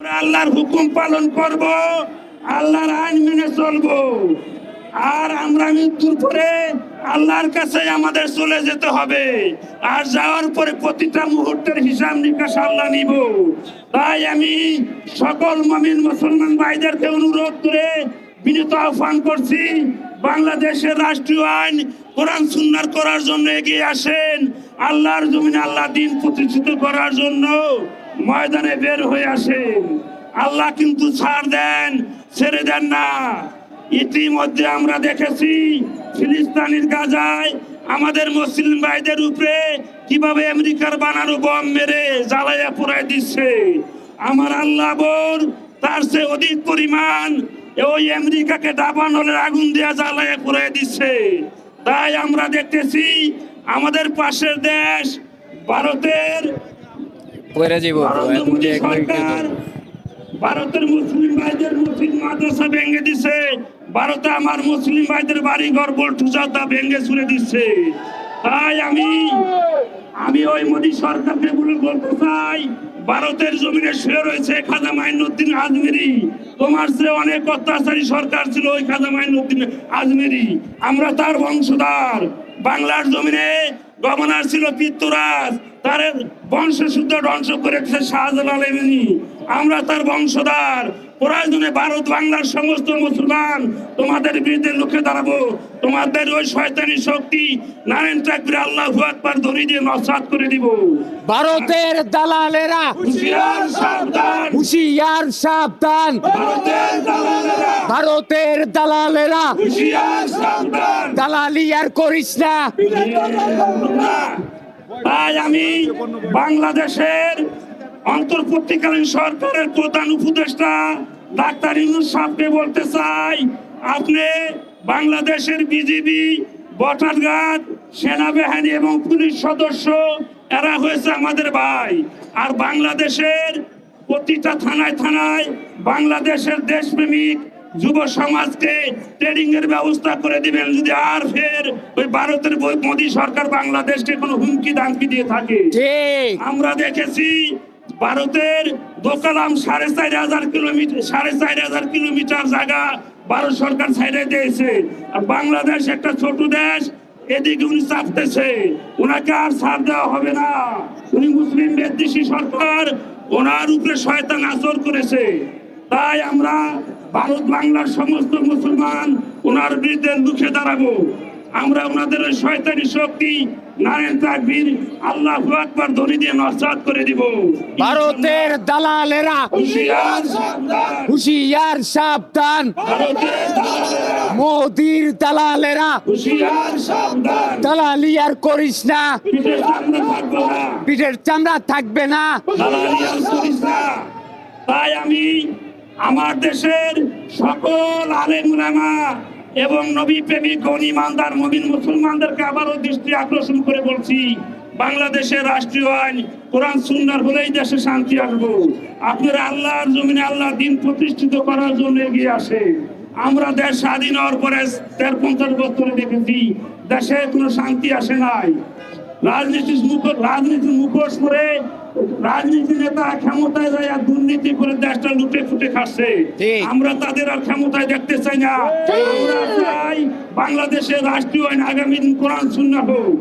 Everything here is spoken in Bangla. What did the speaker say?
আমরা আল্লাহর হুকুম পালন করব, আল্লাহর আইন মেনে চলবো। আর আমরা মৃত্যুর পরে আল্লাহর কাছে আমাদের চলে যেতে হবে। আর যাওয়ার পরে প্রতিটা মুহূর্তের হিসাব নিকাশ আল্লাহ নিব। তাই আমি সকল মমিন মুসলমান ভাইদেরকে অনুরোধ করে বিনীত আহ্বান করছি, বাংলাদেশের রাষ্ট্রীয় আইন কোরআন সুন্নার করার জন্য এগিয়ে আসেন, আল্লাহর জমিনে আল্লাহ দিন প্রতিষ্ঠিত করার জন্য। ময়দানে বের হয়ে আসেন আল্লাহ কিন্তু ছাড় দেন, ছেড়ে দেন না। ইতিমধ্যে আমরা দেখেছি ফিলিস্তানির গাজায় আমাদের মুসলিম ভাইদের উপরে কীভাবে আমেরিকার বানানো বম মেরে জ্বালাইয়া পুরাই দিচ্ছে। আমার আল্লাহ বোর তার চেয়ে অধিক পরিমাণ ওই আমেরিকাকে দাবানলের আগুন দিয়ে জ্বালাইয়া পুরাই দিচ্ছে। তাই আমরা দেখতেছি আমাদের পাশের দেশ ভারতের যাইব। ভারতের মুসলিম ভাইদের মুসলিম মাদ্রাসা ভেঙে দিছে। ভারতে আমার মুসলিম ভাইদের বাড়ি ঘর ভেঙে ছুড়ে দিচ্ছে তাই আমি আমি ওই মোদী সরকারকে বলতে চাই ভারতের জমিনে শুয়ে রয়েছে খাজা মাইনুদ্দিন আজমেরি। তোমার চেয়ে অনেক অত্যাচারী সরকার ছিল ওই খাজা মাইনুদ্দিন আজমেরি। আমরা তার বংশধর। বাংলার জমিনে গভর্নর ছিল পিত্তরাজ তার বংশ শুদ্ধ ধ্বংস করেছে শাহজালাল এমনি। আমরা তার বংশধর। প্রয়োজনে ভারত বাংলার সমস্ত মুসলমান তোমাদের বিরুদ্ধে লুকে দাঁড়াবো। তোমাদের ওই শয়তানি শক্তি নারায়ণ চাকরি আল্লাহ আকবার ধরে দিয়ে নসাদ করে দিব। ভারতের দালালেরা হুঁশিয়ার সাবধান। হুশিয়ার সাবধান। ভারতের দালালেরা। ভারতের দালালেরা। হুঁশিয়ার সাবধান। দালালি আর করিস না। তাই আমি বাংলাদেশের অন্তর্বর্তীকালীন সরকারের প্রধান উপদেষ্টা ডাক্তার ইউনুস সাহেবকে বলতে চাই, আপনি বাংলাদেশের বিজিবি বটার গার্ড সেনাবাহিনী এবং পুলিশ সদস্য, এরা হয়েছে আমাদের ভাই। আর বাংলাদেশের প্রতিটা থানায় থানায় বাংলাদেশের দেশপ্রেমিক যুব সমাজকে ট্রেনিং এর ব্যবস্থা করে দিবেন যদি আর ফের ওই ভারতের মোদী সরকার বাংলাদেশকে কোনো হুমকি দামকি দিয়ে থাকে। আমরা দেখেছি ভারতের দোকালাম সাড়ে চার হাজার কিলোমিটার সাড়ে চার হাজার কিলোমিটার জায়গা ভারত সরকার ছাইড়ে দিয়েছে। আর বাংলাদেশ একটা ছোট দেশ এদিকে উনি চাপতেছে ওনাকে আর ছাড় দেওয়া হবে না। উনি মুসলিম বিদ্বেষী সরকার ওনার উপরে শয়তান আচর করেছে। তাই আমরা ভারত বাংলার সমস্ত মুসলমান ওনার বিরুদ্ধে মুখে দাঁড়াবো। আমরা ওনাদের ওই শয়তানি শক্তি নারায়ণ তাকবীর আল্লাহ আকবার ধরে দিয়ে নস্বাত করে দিব। ভারতের দালালেরা হুঁশিয়ার সাবধান। হুশিয়ার সাবধান। ভারতের দালালেরা। মোদির দালালেরা। হুঁশিয়ার সাবধান। দালালি আর করিস না। পিঠের সামনে থাকব না। পিঠের চামড়া থাকবে না। দালালি আর করিস না। তাই আমি আমার দেশের সকল আলেম উলামা এবং নবী প্রেমিক গণী মানদার মমিন মুসলমানদেরকে আবারও দৃষ্টি আকর্ষণ করে বলছি, বাংলাদেশের রাষ্ট্রীয় আইন, কোরআন সুন্নার হলেই দেশে শান্তি আসব। আপনারা আল্লাহর জমিনে আল্লাহ দিন প্রতিষ্ঠিত করার জন্য এগিয়ে আসে আমরা দেশ স্বাধীন হওয়ার পরে তেরো পঞ্চাশ বছরে দেখেছি, দেশে কোনো শান্তি আসে নাই। রাজনীতির মুখ রাজনীতির মুখোশ করে রাজনীতি নেতা ক্ষমতায় যায় আর দুর্নীতি করে দেশটা লুটে ফুটে খাচ্ছে। আমরা তাদের আর ক্ষমতায় দেখতে চাই না। আমরা চাই বাংলাদেশের রাষ্ট্রীয় আইন আগামী দিন কোরআন শূন্য হোক।